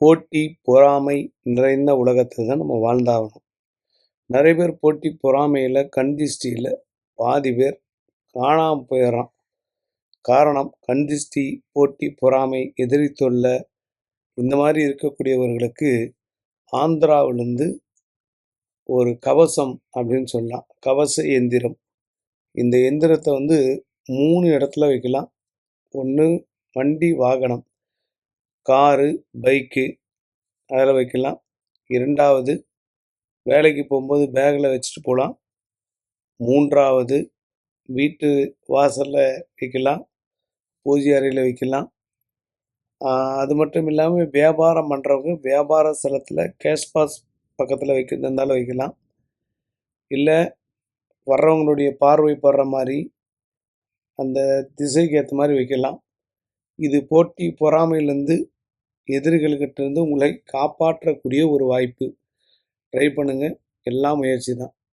போட்டி பொறாமை நிறைந்த உலகத்தில் தான் நம்ம வாழ்ந்தாகணும். நிறைய பேர் போட்டி பொறாமையில் கண்திஷ்டியில் பாதி பேர் காணாமல் போயிடுறான். காரணம் கண்திஷ்டி போட்டி பொறாமை எதிரி தொல்லை இந்த மாதிரி இருக்கக்கூடியவர்களுக்கு ஆந்திராவிலேருந்து ஒரு கவசம் அப்படின்னு சொல்லலாம். கவச எந்திரம். இந்த எந்திரத்தை வந்து மூணு இடத்துல வைக்கலாம். ஒன்று வண்டி வாகனம். காரு பைக்கு அதில் வைக்கலாம். இரண்டாவது வேலைக்கு போகும்போது பேக்கில் வச்சுட்டு போகலாம். மூன்றாவது வீட்டு வாசலில் வைக்கலாம். பூஜை அறையில் வைக்கலாம். அது மட்டும் இல்லாமல் வியாபாரம் பண்ணுறவங்க வியாபார ஸ்தலத்தில் கேஷ் பாஸ் பக்கத்தில் வைக்கிறதுனால இருந்தாலும் வைக்கலாம். இல்லை வர்றவங்களுடைய பார்வை படுற மாதிரி அந்த திசைக்கு ஏற்ற மாதிரி வைக்கலாம். இது போட்டி பொறாமையிலேருந்து எதிரிகள்கிட்ட இருந்து உங்களை காப்பாற்றக்கூடிய ஒரு வாய்ப்பு. ட்ரை பண்ணுங்கள் எல்லாம் முயற்சி தான்.